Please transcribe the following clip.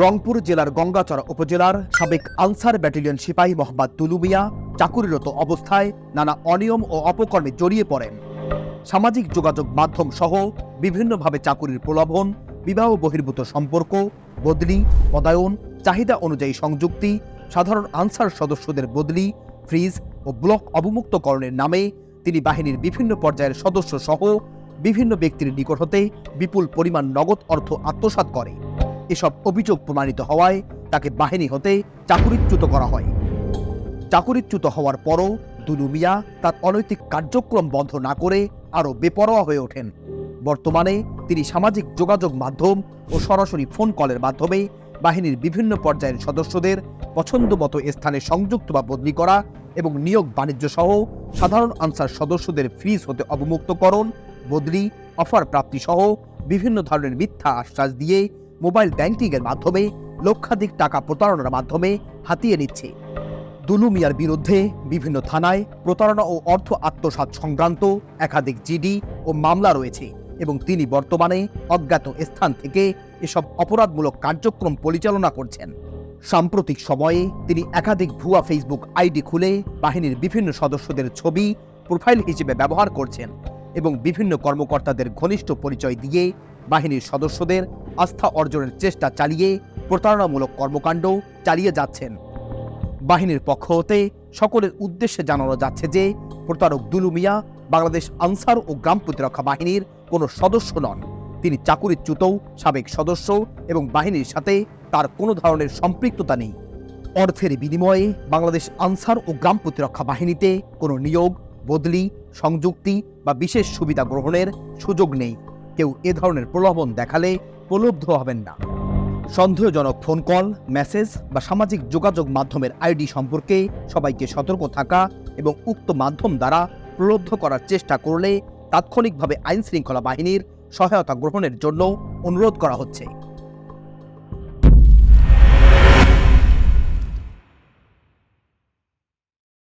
রংপুর জেলার গঙ্গাচড়া উপজেলার সাবেক আনসার ব্যাটালিয়ন সিপাহী মোহাম্মদ তুলু মিয়া চাকুরিরত অবস্থায় নানা অনিয়ম ও অপকর্মে জড়িয়ে পড়েন। সামাজিক যোগাযোগ মাধ্যম সহ বিভিন্নভাবে চাকুরির প্রলোভন, বিবাহ বহির্ভূত সম্পর্ক, বদলি, পদায়ন, চাহিদা অনুযায়ী সংযুক্তি, সাধারণ আনসার সদস্যদের বদলি, ফ্রিজ ও ব্লক অবমুক্তকরণের নামে তিনি বাহিনীর বিভিন্ন পর্যায়ের সদস্য সহ বিভিন্ন ব্যক্তির নিকট হতে বিপুল পরিমাণ নগদ অর্থ আত্মসাৎ করে। এসব অভিযোগ প্রমাণিত হওয়ায় তাকে বাহিনী হতে চাকুরিচ্যুত করা হয়। চাকুরিচ্যুত হওয়ার পরও দুলু মিয়া তার অনৈতিক কার্যক্রম বন্ধ না করে আরও বেপরোয়া হয়ে ওঠেন। বর্তমানে তিনি সামাজিক যোগাযোগ মাধ্যম ও সরাসরি ফোন কলের মাধ্যমে বাহিনীর বিভিন্ন পর্যায়ের সদস্যদের পছন্দমতো স্থানে সংযুক্ত বা বদলি করা এবং নিয়োগ বাণিজ্য সহ সাধারণ আনসার সদস্যদের ফ্রিজ হতে অবমুক্তকরণ, বদলি, অফার প্রাপ্তি সহ বিভিন্ন ধরনের মিথ্যা আশ্বাস দিয়ে মোবাইল ব্যাংকিংয়ের মাধ্যমে লক্ষাধিক টাকা প্রতারণার মাধ্যমে হাতিয়ে নিচ্ছে। দুলু মিয়ার বিরুদ্ধে বিভিন্ন থানায় প্রতারণা ও অর্থ আত্মসাৎ সংক্রান্ত একাধিক জিডি ও মামলা রয়েছে এবং তিনি বর্তমানে অজ্ঞাত স্থান থেকে এসব অপরাধমূলক কার্যক্রম পরিচালনা করছেন। সাম্প্রতিক সময়ে তিনি একাধিক ভুয়া ফেসবুক আইডি খুলে বাহিনীর বিভিন্ন সদস্যদের ছবি, প্রোফাইল হিসেবে ব্যবহার করছেন এবং বিভিন্ন কর্মকর্তাদের ঘনিষ্ঠ পরিচয় দিয়ে বাহিনীর সদস্যদের আস্থা অর্জনের চেষ্টা চালিয়ে প্রতারণামূলক কর্মকাণ্ড চালিয়ে যাচ্ছেন। বাহিনীর পক্ষ হতে সকলের উদ্দেশ্যে জানানো যাচ্ছে যে, প্রতারক দুলু মিয়া বাংলাদেশ আনসার ও গ্রাম প্রতিরক্ষা বাহিনীর কোনো সদস্য নন। তিনি চাকুরিচ্যুতও সাবেক সদস্য এবং বাহিনীর সাথে তার কোনো ধরনের সম্পৃক্ততা নেই। অর্থের বিনিময়ে বাংলাদেশ আনসার ও গ্রাম প্রতিরক্ষা বাহিনীতে কোনো নিয়োগ, বদলি, সংযুক্তি বা বিশেষ সুবিধা গ্রহণের সুযোগ নেই। কেউ এ ধরনের প্রলোভন দেখালে প্রলুব্ধ হবেন না। সন্দেহজনক ফোন কল, মেসেজ বা সামাজিক যোগাযোগ মাধ্যমের আইডি সম্পর্কে সবাইকে সতর্ক থাকা এবং উক্ত মাধ্যম দ্বারা প্রলুব্ধ করার চেষ্টা করলে তাৎক্ষণিকভাবে আইনশৃঙ্খলা বাহিনীর সহায়তা গ্রহণের জন্য অনুরোধ করা হচ্ছে।